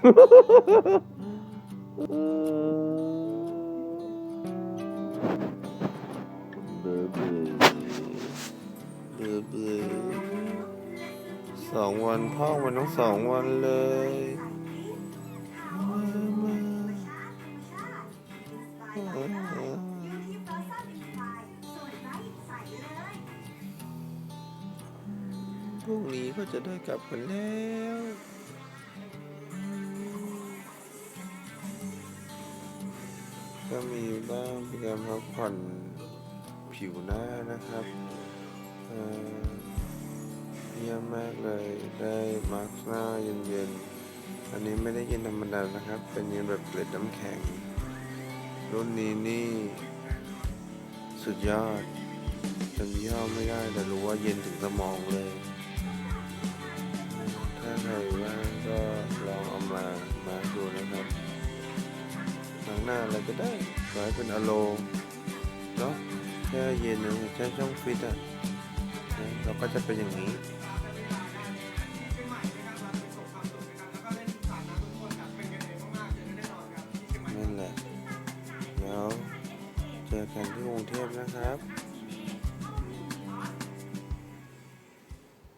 เบื่อเบื่อเบอเบอสองวันท่องมันต้องสองวันเลยมาพรุ่งนี้ก็จะได้กลับกันแล้ว ก็มีบ้างเป็นการพักผ่อนผิวหน้านะครับเยี่ยมมากเลยได้มาร์คหน้าเย็นๆ อันนี้ไม่ได้เย็นธรรมดานะครับ เป็นเย็นแบบเกล็ดน้ำแข็ง รุ่นนี้นี่ สุดยอดจำยี่ห้อไม่ได้แต่รู้ว่าเย็นถึงสมองเลย น้าอะไรก็ได้ขอให้เป็นอโลเนาะแช่เย็นนะแช่ช่องฟิตอะนะเราก็จะเป็นอย่างนี้นั่นแหละแล้วเจอกันที่กรุงเทพนะครับ